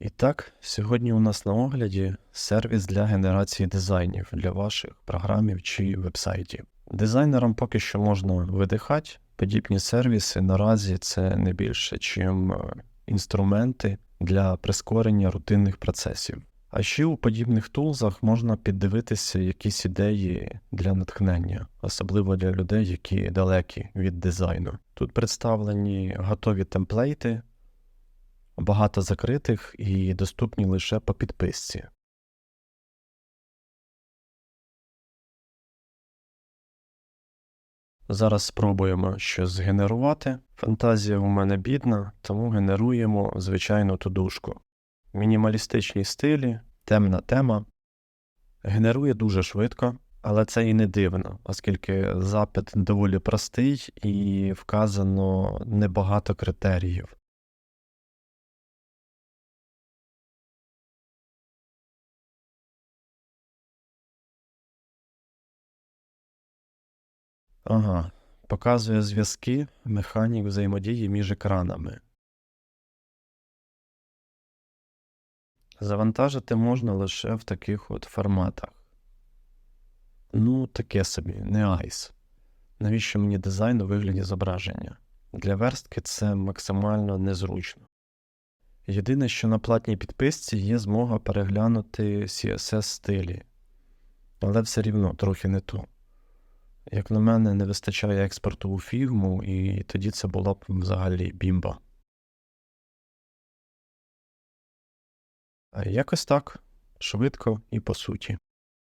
І так, сьогодні у нас на огляді сервіс для генерації дизайнів для ваших програмів чи вебсайтів. Дизайнерам поки що можна видихати. Подібні сервіси наразі це не більше, чим е, інструменти для прискорення рутинних процесів. А ще у подібних тулзах можна піддивитися якісь ідеї для натхнення, особливо для людей, які далекі від дизайну. Тут представлені готові темплейти, багато закритих і доступні лише по підписці. Зараз спробуємо щось згенерувати. Фантазія у мене бідна, тому генеруємо звичайну тудушку. Мінімалістичні стилі, темна тема. Генерує дуже швидко, але це і не дивно, оскільки запит доволі простий і вказано небагато критеріїв. Ага, показує зв'язки, механік взаємодії між екранами. Завантажити можна лише в таких от форматах. Ну, таке собі, не айс. Навіщо мені дизайн у вигляді зображення? Для верстки це максимально незручно. Єдине, що на платній підписці є змога переглянути CSS стилі, але все рівно трохи не то. Як на мене, не вистачає експорту у фігму, і тоді це була б взагалі бімба. Якось так, швидко і по суті.